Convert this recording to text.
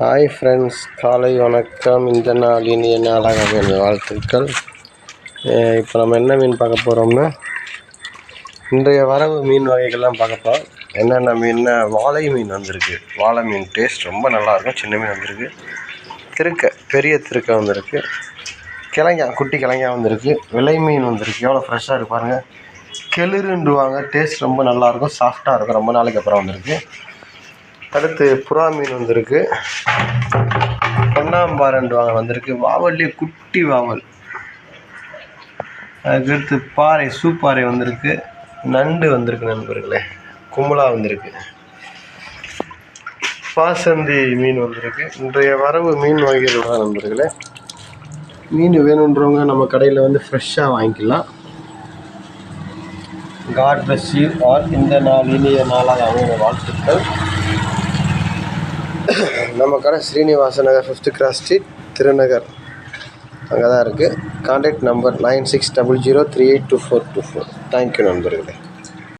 Hi friends காலை வணக்கம். இந்த நாளின் இனிய அழகாக வேண்டிய வாழ்த்துக்கள். இப்போ நம்ம என்ன மீன் பார்க்க போகிறோம்னா இன்றைய வரவு மீன் வகைகள்லாம் பார்க்கப்போ என்னென்ன மீன்னா வாழை மீன் வந்திருக்கு. வாழை மீன் டேஸ்ட் ரொம்ப நல்லாயிருக்கும். சின்ன மீன் வந்திருக்கு. திருக்க பெரிய திருக்க வந்திருக்கு. கிழங்கா குட்டி கிழங்கா வந்திருக்கு. விலை மீன் வந்திருக்கு. எவ்வளோ ஃப்ரெஷ்ஷாக இருக்கு பாருங்கள் கெளுருண்டுவாங்க டேஸ்ட் ரொம்ப நல்லாயிருக்கும். சாஃப்டாக இருக்கும். ரொம்ப நாளைக்கு அப்புறம் வந்திருக்கு. அடுத்து புறா மீன் வந்திருக்கு. பொன்னாம்பாரண்டுவாங்க வந்திருக்கு. வாவல்லே குட்டி வாவல். அதுக்கடுத்து பாறை சூப்பாறை வந்திருக்கு. நண்டு வந்திருக்கு நண்பர்களே. கும்பலா வந்திருக்கு. பாசந்தி மீன் வந்திருக்கு. இன்றைய வரவு மீன் வகைகள் தான் நண்பர்களே. மீன் வேணுன்றவங்க நம்ம கடையில் வந்து ஃப்ரெஷ்ஷாக வாங்கிக்கலாம். காட் bless யூ ஆர் இந்த நாள் இனிய நாளாக அவங்க வாழ்த்துக்கள். நம்ம கடை Srinivasa Nagar fifth cross street Thirunagar. அங்கே தான் இருக்குது contact number nine six double zero three eight two four two four thank you நண்பர்களே.